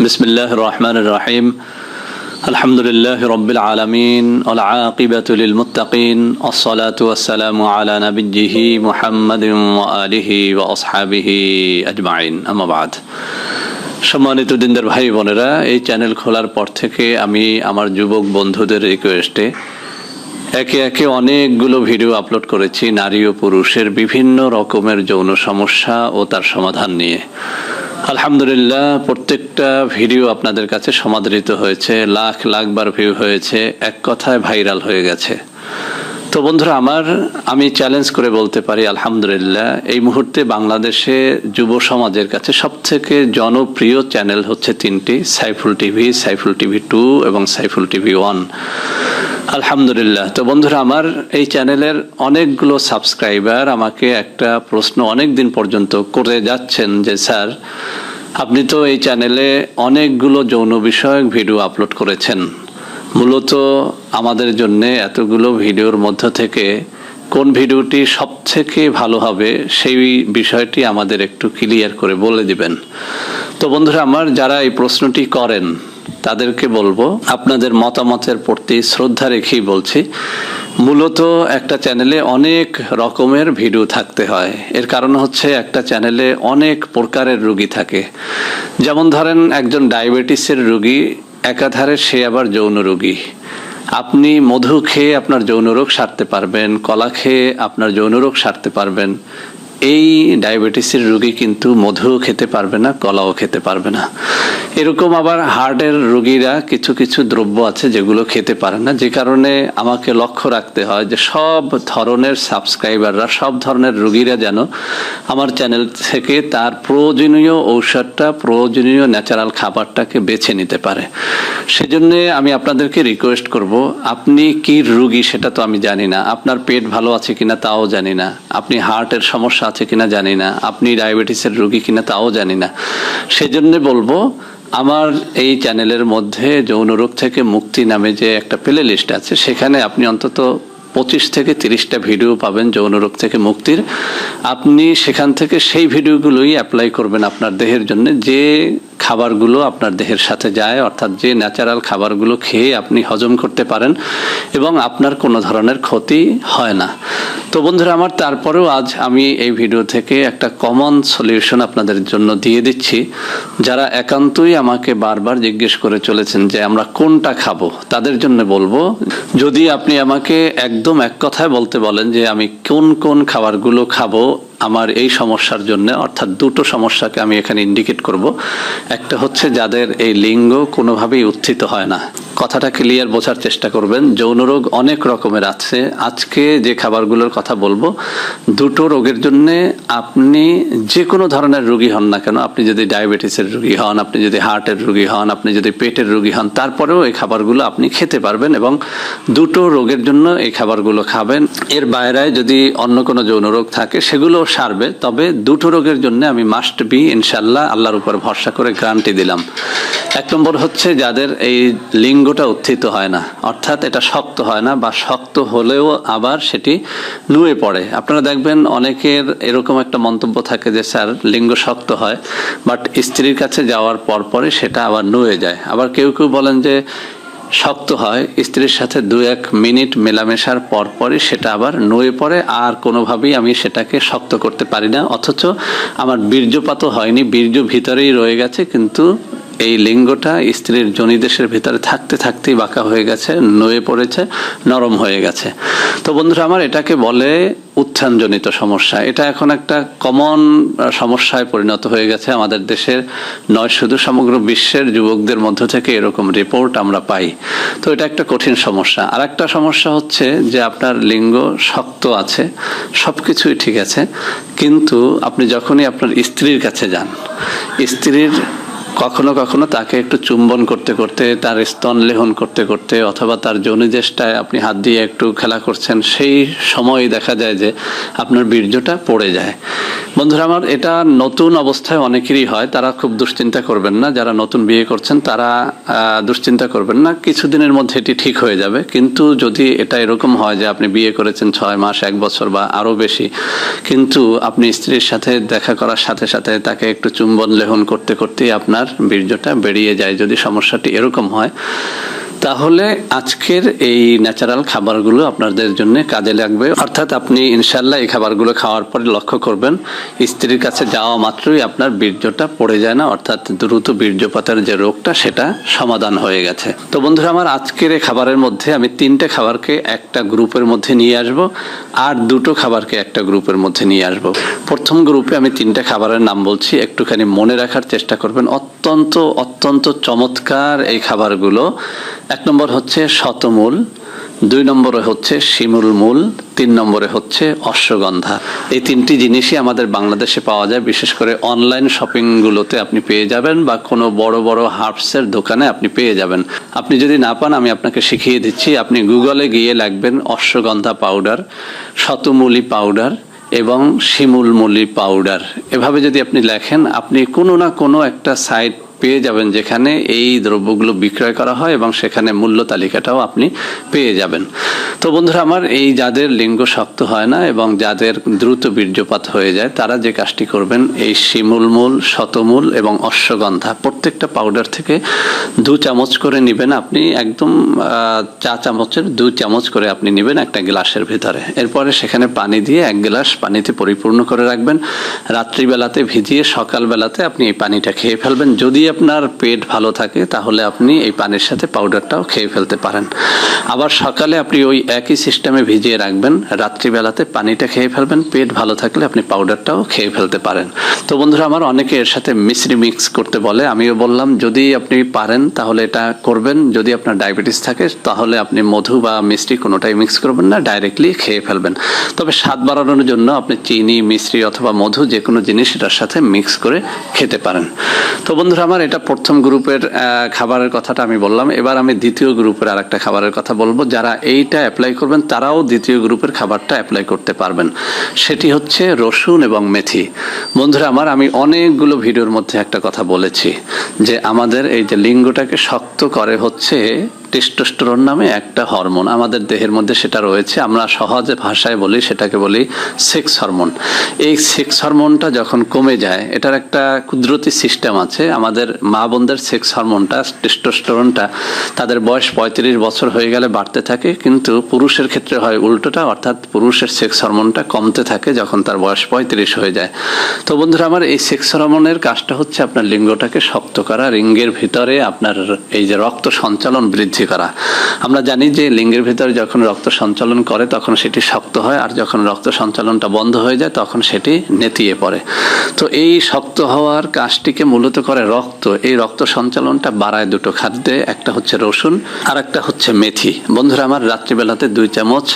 بسم الله الرحمن الرحيم الحمد لله رب العالمين والعاقبة للمتقين الصلاة والسلام على نبيه محمد وآله وأصحابه أجمعين أما بعد সম্মানিত দিনদার ভাই বোনেরা এই চ্যানেল খোলার পর থেকে আমি আমার যুবক বন্ধুদের রিকোয়েস্টে একে একে অনেকগুলো ভিডিও আপলোড করেছি নারী ও পুরুষের বিভিন্ন রকমের যৌন সমস্যা ও তার সমাধান নিয়ে আলহামদুলিল্লাহ, প্রত্যেকটা ভিডিও আপনাদের কাছে সমাদৃত হয়েছে, লাখ লাখ বার ভিউ হয়েছে, এক কথায় ভাইরাল হয়ে গেছে। তো বন্ধুরা, আমার, আমি চ্যালেঞ্জ করে বলতে পারি, আলহামদুলিল্লাহ, এই মুহূর্তে বাংলাদেশে যুব সমাজের কাছে সবথেকে জনপ্রিয় চ্যানেল হচ্ছে তিনটি, Saiful TV Saiful TV two এবং সাইফুল টিভি ওয়ান আলহামদুলিল্লাহ। তো বন্ধুরা, আমার এই চ্যানেলের অনেকগুলো সাবস্ক্রাইবার আমাকে একটা প্রশ্ন অনেক দিন পর্যন্ত করে যাচ্ছেন যে, স্যার, আপনি তো এই চ্যানেলে অনেকগুলো যৌন বিষয়ক ভিডিও আপলোড করেছেন। মূলত আমাদের জন্য এতগুলো ভিডিওর মধ্য থেকে কোন ভিডিওটি সব থেকে ভালো হবে সেই বিষয়টি আমাদের একটু ক্লিয়ার করে বলে দিবেন। তো বন্ধুরা, আমার যারা এই প্রশ্নটি করেন তাদেরকে বলব, আপনাদের মতামতের প্রতি শ্রদ্ধা রেখেই বলছি, মূলত একটা চ্যানেলে অনেক রকমের ভিডিও থাকতে হয়। এর কারণ হচ্ছে একটা চ্যানেলে অনেক প্রকারের রুগী থাকে। যেমন ধরেন, একজন ডায়াবেটিসের রুগী, একাধারে সে আবার যৌন রোগী। আপনি মধু খেয়ে আপনার যৌন রোগ সারতে পারবেন, কলা খেয়ে আপনার যৌন রোগ সারতে পারবেন। এই ডায়াবেটিসের রোগী কিন্তু মধুও খেতে পারবে না, কলাও খেতে পারবে না। এরকম আবার হার্টের রোগীরা কিছু কিছু দ্রব্য আছে যেগুলো খেতে পারে না, যে কারণে আমাকে লক্ষ্য রাখতে হয় যে সব ধরনের সাবস্ক্রাইবাররা, সব ধরনের রোগীরা যেন আমার চ্যানেল থেকে তার প্রয়োজনীয় ঔষধটা, প্রয়োজনীয় ন্যাচারাল খাবারটাকে বেছে নিতে পারে। সেজন্য আমি আপনাদেরকে রিকোয়েস্ট করব, আপনি কি রুগী সেটা তো আমি জানি না, আপনার পেট ভালো আছে কিনা তাও জানি না, আপনি হার্টের সমস্যা আছে কিনা জানি না। আপনি ডায়াবেটিসের রোগী কিনা তাও জানি না। সেজন্য বলব, আমার এই চ্যানেলের মধ্যে যৌন রোগ থেকে মুক্তি নামে যে একটা প্লে লিস্ট আছে, সেখানে আপনি অন্তত পঁচিশ থেকে তিরিশটা ভিডিও পাবেন যৌন রোগ থেকে মুক্তির। আপনি সেখান থেকে সেই ভিডিওগুলোই অ্যাপ্লাই করবেন আপনার দেহের জন্য। যে খাবারগুলো আপনার দেহের সাথে যায়, অর্থাৎ যে ন্যাচারাল খাবারগুলো খেয়ে আপনি হজম করতে পারেন এবং আপনার কোনো ধরনের ক্ষতি হয় না। তো বন্ধুরা, আমার তারপরেও আজ আমি এই ভিডিও থেকে একটা কমন সলিউশন আপনাদের জন্য দিয়ে দিচ্ছি। যারা একান্তই আমাকে বারবার জিজ্ঞেস করে চলেছেন যে আমরা কোনটা খাব, তাদের জন্য বলব, যদি আপনি আমাকে একদম এক কথায় বলতে বলেন যে আমি কোন কোন খাবারগুলো খাব আমার এই সমস্যার জন্য, অর্থাৎ দুটো সমস্যাকে আমি এখানে ইন্ডিকেট করব। একটা হচ্ছে যাদের এই লিঙ্গ কোনোভাবেই উত্থিত হয় না। কথাটা ক্লিয়ার বোঝার চেষ্টা করবেন। যৌন রোগ অনেক রকমের আছে। আজকে যে খাবারগুলোর কথা বলব, দুটো রোগের জন্য আপনি যে কোনো ধরনের রোগী হন না কেন, আপনি যদি ডায়াবেটিসের রোগী হন, আপনি যদি হার্টের রোগী হন, আপনি যদি পেটের রোগী হন, তারপরেও এই খাবারগুলো আপনি খেতে পারবেন এবং দুটো রোগের জন্য এই খাবারগুলো খাবেন। এর বাইরে যদি অন্য কোনো যৌন রোগ থাকে, সেগুলো সারবে। তবে দুটো রোগের জন্য আমি মাস্ট বি ইনশাল্লাহ আল্লাহর উপর ভরসা করে গ্যারান্টি দিলাম। এক নম্বর হচ্ছে যাদের এই লিঙ্গটা উত্থিত হয় না। অর্থাৎ এটা শক্ত হয় না বা শক্ত হলেও আবার সেটি নুয়ে পড়ে। আপনারা দেখবেন অনেকের এরকম একটা মন্তব্য থাকে যে, স্যার, লিঙ্গ শক্ত হয়, বাট স্ত্রীর কাছে যাওয়ার পর পরে সেটা আবার নুয়ে যায়। আবার কেউ কেউ বলেন যে, শক্ত হয়, স্ত্রীর সাথে দু এক মিনিট মেলামেশার পর পরই সেটা আবার নুয়ে পড়ে, আর কোনোভাবেই আমি সেটাকে শক্ত করতে পারি না। অথচ আমার বীর্যপাতও হয়নি, বীর্য ভিতরেই রয়ে গেছে, কিন্তু এই লিঙ্গটা স্ত্রীর জনিদেশের ভিতরে থাকতে থাকতেই বাঁকা হয়ে গেছে, নয়ে পড়েছে, নরম হয়ে গেছে। তো বন্ধুরা, আমার এটাকে বলে উত্থানজনিত সমস্যা। এটা এখন একটা কমন সমস্যায় পরিণত হয়ে গেছে আমাদের দেশের নয়, শুধু সমগ্র বিশ্বের যুবকদের মধ্য থেকে এরকম রিপোর্ট আমরা পাই। তো এটা একটা কঠিন সমস্যা। আর একটা সমস্যা হচ্ছে যে আপনার লিঙ্গ শক্ত আছে সব কিছুই ঠিক আছে, কিন্তু আপনি যখনই আপনার স্ত্রীর কাছে যান, স্ত্রীর কখনো কখনো তাকে একটু চুম্বন করতে করতে, তার স্তন লেহন করতে করতে অথবা তার যৌনিদেশটায় আপনি হাত দিয়ে একটু খেলা করছেন, সেই সময় দেখা যায় যে আপনার বীর্যটা পড়ে যায়। বন্ধুরা আমার, এটা নতুন অবস্থায় অনেকেরই হয়, তারা খুব দুশ্চিন্তা করবেন না। যারা নতুন বিয়ে করছেন, তারা দুশ্চিন্তা করবেন না। কিছুদিনের মধ্যে এটি ঠিক হয়ে যাবে। কিন্তু যদি এটা এরকম হয় যে আপনি বিয়ে করেছেন ছয় মাস, এক বছর বা আরও বেশি, কিন্তু আপনি স্ত্রীর সাথে দেখা করার সাথে সাথে তাকে একটু চুম্বন লেহন করতে করতেই আপনার আপনার বীর্যটা বেরিয়ে যায় যদি সমস্যাটি এরকম হয়। তাহলে আজকের এই ন্যাচারাল খাবারগুলো আপনাদের জন্য কাজে লাগবে। অর্থাৎ আপনি ইনশাল্লাহ এই খাবারগুলো খাওয়ার পরে লক্ষ্য করবেন, স্ত্রীর কাছে যাওয়া মাত্রই আপনার বীর্যটা পড়ে যায় না, অর্থাৎ দ্রুত বীর্যপাতের যে রোগটা, সেটা সমাধান হয়ে গেছে। তো বন্ধুরা, আমার আজকের এই খাবারের মধ্যে আমি তিনটে খাবারকে একটা গ্রুপের মধ্যে নিয়ে আসব আর দুটো খাবারকে একটা গ্রুপের মধ্যে নিয়ে আসব। প্রথম গ্রুপে আমি তিনটে খাবারের নাম বলছি, একটুখানি মনে রাখার চেষ্টা করবেন। অত্যন্ত অত্যন্ত চমৎকার এই খাবারগুলো। এক নম্বর হচ্ছে শতমূল, দুই নম্বরে হচ্ছে শিমুল মূল, তিন নম্বরে হচ্ছে অশ্বগন্ধা। এই তিনটি জিনিসই আমাদের বাংলাদেশে পাওয়া যায়, বিশেষ করে অনলাইন শপিংগুলোতে আপনি পেয়ে যাবেন বা কোনো বড় বড় হার্বসের দোকানে আপনি পেয়ে যাবেন। আপনি যদি না পান, আমি আপনাকে শিখিয়ে দিচ্ছি। আপনি গুগলে গিয়ে লাগবেন অশ্বগন্ধা পাউডার, শতমূলি পাউডার এবং শিমুলমূলি পাউডার। এভাবে যদি আপনি লেখেন, আপনি কোনো না কোনো একটা সাইট পেয়ে যাবেন যেখানে এই দ্রব্যগুলো বিক্রয় করা হয় এবং সেখানে মূল্য তালিকাটাও আপনি পেয়ে যাবেন। তো বন্ধুরা, আমার এই যাদের লিঙ্গ শক্ত হয় না এবং যাদের দ্রুত বীর্যপাত হয়ে যায়, তারা যে কাজটি করবেন, এই শিমুলমূল শতমূল এবং অশ্বগন্ধা, প্রত্যেকটা পাউডার থেকে দু চামচ করে নেবেন আপনি, একদম চা চামচের দু চামচ করে আপনি নেবেন একটা গ্লাসের ভিতরে। এরপরে সেখানে পানি দিয়ে এক গ্লাস পানিতে পরিপূর্ণ করে রাখবেন। রাত্রিবেলাতে ভিজিয়ে সকালবেলাতে আপনি এই পানিটা খেয়ে ফেলবেন। যদি আপনার পেট ভালো থাকে, তাহলে আপনি এই পানির সাথে পাউডারটাও খেয়ে ফেলতে পারেন। আবার সকালে আপনি ওই একই সিস্টেমে ভিজিয়ে রাখবেন, রাত্রিবেলাতে পানিটা খেয়ে ফেলবেন, পেট ভালো থাকলে আপনি পাউডারটাও খেয়ে ফেলতে পারেন। তো বন্ধুরা, আমার অনেকে এর সাথে মিশ্রি মিক্স করতে বলে, আমিও বললাম, যদি আপনি পারেন, তাহলে এটা করবেন, যদি আপনার ডায়াবেটিস থাকে, তাহলে আপনি মধু বা মিষ্টি কোনোটাই মিক্স করবেন না ডাইরেক্টলি খেয়ে ফেলবেন। তবে স্বাদ বাড়ানোর জন্য আপনি চিনি মিশ্রি অথবা মধু যে কোনো জিনিস এটার সাথে মিক্স করে খেতে পারেন। তো বন্ধুরা, আমার এটা প্রথম গ্রুপের খাবারের কথাটা আমি বললাম। এবার আমি দ্বিতীয় গ্রুপের আর একটা খাবারের কথা বলব। যারা এইটা অ্যাপ্লাই করবেন, তারাও দ্বিতীয় গ্রুপের খাবারটা অ্যাপ্লাই করতে পারবেন। সেটি হচ্ছে রসুন এবং মেথি। বন্ধুরা, আমার, আমি অনেকগুলো ভিডিওর মধ্যে একটা কথা বলেছি যে আমাদের এই যে লিঙ্গটাকে শক্ত করে হচ্ছে টেস্টোস্টেরন নামে একটা হরমোন আমাদের দেহের মধ্যে সেটা রয়েছে। আমরা সহজে ভাষায় বলি, সেটাকে বলি সেক্স হরমোন এই সেক্স হরমোনটা যখন কমে যায়, এটার একটা কুদরতি সিস্টেম আছে। আমাদের মা বোনদের সেক্স হরমোনটা টেস্টোস্টেরনটা তাদের বয়স পঁয়ত্রিশ বছর হয়ে গেলে বাড়তে থাকে, কিন্তু পুরুষের ক্ষেত্রে হয় উল্টোটা, অর্থাৎ পুরুষের সেক্স হরমোনটা কমতে থাকে যখন তার বয়স পঁয়ত্রিশ হয়ে যায়। তো বন্ধুরা, আমার এই সেক্স হরমোনের কাজটা হচ্ছে আপনার লিঙ্গটাকে শক্ত করা। রিঙ্গের ভিতরে আপনার এই যে রক্ত সঞ্চালন বৃদ্ধি করা আমরা জানি যে লিঙ্গের ভিতরে যখন রক্ত সঞ্চালন করে, তখন সেটি শক্ত হয়, আর যখন রক্ত সঞ্চালনটা বন্ধ হয়ে যায়, তখন সেটি নেতিয়ে পড়ে। তো এই শক্ত হওয়ার কাজটিকে মূলত করে রক্ত। এই রক্ত সঞ্চালনটা বাড়ায় দুটো খাদ্যে, একটা হচ্ছে রসুন, আর একটা হচ্ছে মেথি। বন্ধুরা, আমার রাত্রিবেলাতে দুই চামচ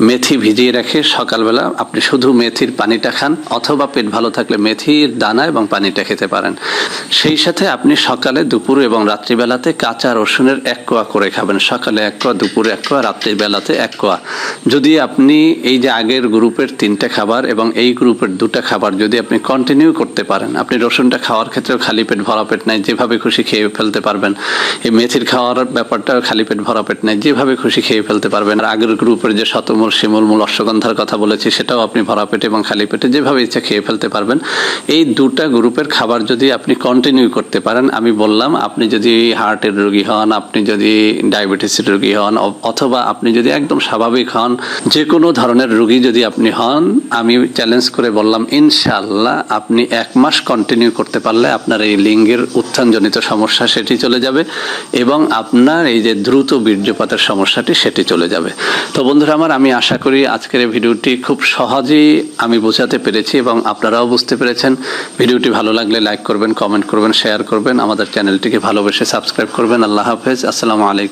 মেথি ভিজিয়ে রেখে সকালবেলা আপনি শুধু মেথির পানিটা খান, অথবা পেট ভালো থাকলে মেথির দানা এবং পানিটা খেতে পারেন। সেই সাথে আপনি সকালে, দুপুর এবং রাত্রিবেলাতে কাঁচা রসুনের এক কোয়া করে খাবেন। সকালে এক কোয়া, দুপুরে এক কোয়া রাত্রিবেলাতে এক কোয়া। যদি আপনি এই যে আগের গ্রুপের তিনটে খাবার এবং এই গ্রুপের দুটা খাবার যদি আপনি কন্টিনিউ করতে পারেন, আপনি রসুনটা খাওয়ার ক্ষেত্রেও খালি পেট ভরা পেট নাই, যেভাবে খুশি খেয়ে ফেলতে পারবেন। এই মেথির খাওয়ার ব্যাপারটাও খালি পেট ভরা পেট নাই, যেভাবে খুশি খেয়ে ফেলতে পারবেন। আর আগের গ্রুপের যে শতমূল শিমুল মূল অশ্বগন্ধার কথা বলেছি, সেটাও আপনি ভরা পেটে এবং খালি পেটে যেভাবে ইচ্ছা খেয়ে ফেলতে পারবেন। এই দুটা গ্রুপের খাবার যদি আপনি কন্টিনিউ করতে পারেন, আমি বললাম, আপনি যদি হার্টের রোগী হন, আপনি যদি ডায়াবেটিসের রোগী হন অথবা আপনি যদি একদম স্বাভাবিক হন যে কোনো ধরনের রোগী যদি আপনি হন, আমি চ্যালেঞ্জ করে বললাম ইনশাল্লাহ আপনি এক মাস কন্টিনিউ করতে পারলে আপনার এই লিঙ্গের উত্থানজনিত সমস্যা সেটি চলে যাবে এবং আপনার এই যে দ্রুত বীর্যপাতের সমস্যাটি সেটি চলে যাবে। তো বন্ধুরা আমার, আমি আশা করি আজকের এই ভিডিওটি খুব সহজেই আমি বোঝাতে পেরেছি এবং আপনারাও বুঝতে পেরেছেন। ভিডিওটি ভালো লাগলে লাইক করবেন কমেন্ট করবেন শেয়ার করবেন। আমাদের চ্যানেলটিকে ভালোবেসে সাবস্ক্রাইব করবেন। আল্লাহ হাফেজ। আসসালামু আলাইকুম।